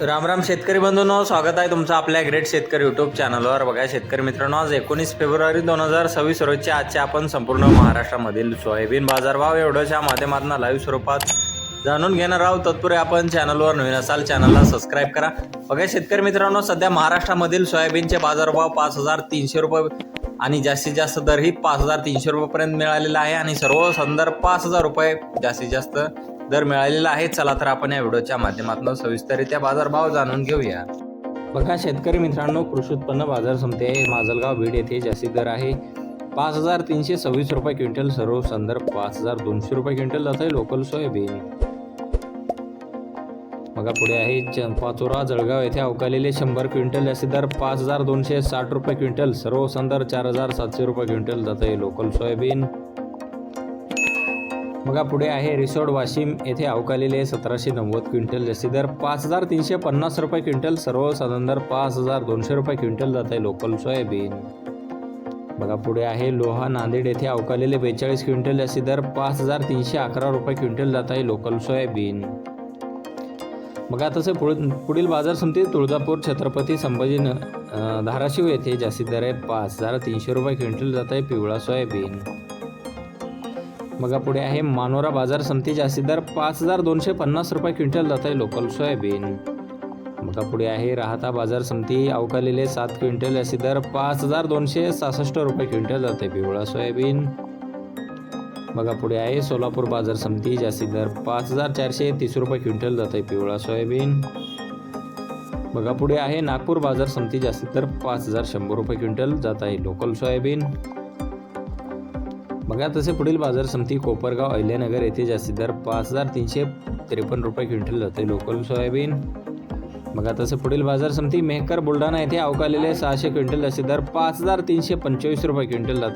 राम राम शेतकरी बंधूंनो स्वागत आहे तुमचं आपल्या ग्रेट शेतकरी युट्यूब चॅनलवर बघा शेतकरी मित्रांनो आज एकोणीस फेब्रुवारी दोन हजार सव्वीस रोजच्या आजच्या आपण संपूर्ण महाराष्ट्रामधील सोयाबीन बाजारभाव एवढ्याच्या माध्यमातून लाईव्ह स्वरूपात जाणून घेणार आहोत. तत्पूर्वी आपण चॅनलवर नवीन असाल चॅनलला सबस्क्राईब करा. बघा शेतकरी मित्रांनो सध्या महाराष्ट्रामधील सोयाबीनचे बाजारभाव पाच हजार तीनशे रुपये आणि जास्तीत जास्त दरही पाच हजार तीनशे रुपयेपर्यंत मिळालेला आहे. आणि सर्व संदर्भ पाच हजार रुपये जास्तीत जास्त दर मिळालेला आहे चला तर आपण या व्हिडिओच्या माध्यमातून सविस्तरित्या बाजारभाव जाणून घेऊया. बघा शेतकरी मित्रांनो कृषी उत्पन्न बाजार समिती माजलगाव बीड येथे जास्तीत दर आहे. पाच हजार तीनशे सव्वीस रुपये क्विंटल सर्व संदर्भ पाच हजार दोनशे रुपये क्विंटल जात आहे लोकल सोयाबीन. बघा पुढे आहे चंपाचोरा जळगाव येथे अवकालेले शंभर क्विंटल जास्तीत दर पाच हजार दोनशे साठ रुपये क्विंटल सर्व संदर्भ चार हजार सातशे रुपये क्विंटल जात आहे लोकल सोयाबीन. बघा पुढे आहे रिसोड वाशिम. येथे अवकालेले सतराशे नव्वद क्विंटल जास्ती दर. पाच हजार तीनशे पन्नास रुपये क्विंटल. सर्वसाधारण दर पाच हजार दोनशे रुपये क्विंटल जात आहे लोकल सोयाबीन. बघा पुढे आहे लोहा नांदेड. येथे अवकालेले बेचाळीस क्विंटल जास्ती दर पाच हजार तीनशे अकरा रुपये क्विंटल जात आहे लोकल सोयाबीन. बघा तसे पुढ पुढील बाजार समिती तुळजापूर छत्रपती संभाजी न- धाराशिव येथे जास्तीत दर आहे पाच हजार तीनशे रुपये क्विंटल जात आहे पिवळा सोयाबीन. बघा पुढे आहे मानोरा बाजार समिती जास्तीत दर पाच हजार दोनशे पन्नास रुपये क्विंटल जात आहे लोकल सोयाबीन. बघा पुढे आहे राहता बाजार समिती अवकालेले सात क्विंटल जास्तीत दर पाच हजार दोनशे सहासष्ट रुपये क्विंटल जात आहे पिवळा सोयाबीन. बघा पुढे आहे सोलापूर बाजार समिती जास्तीत दर पाच हजार चारशे तीस रुपये क्विंटल जात आहे पिवळा सोयाबीन. बघा पुढे आहे नागपूर बाजार समिती जास्तीत दर पाच हजार शंभर रुपये क्विंटल जात आहे लोकल सोयाबीन. बघा तसे पुढील बाजार समिती कोपरगाव अहिल्यानगर येथे जास्तीत दर पाच हजार तीनशे त्रेपन्न रुपये क्विंटल जाते. Local soybean. बघा तसे पुढील बाजार समिती मेहकर बुलढाणा येथे अवकालेले सहाशे क्विंटल जास्तीत दर पाच हजार तीनशे पंचवीस रुपये क्विंटल जाते.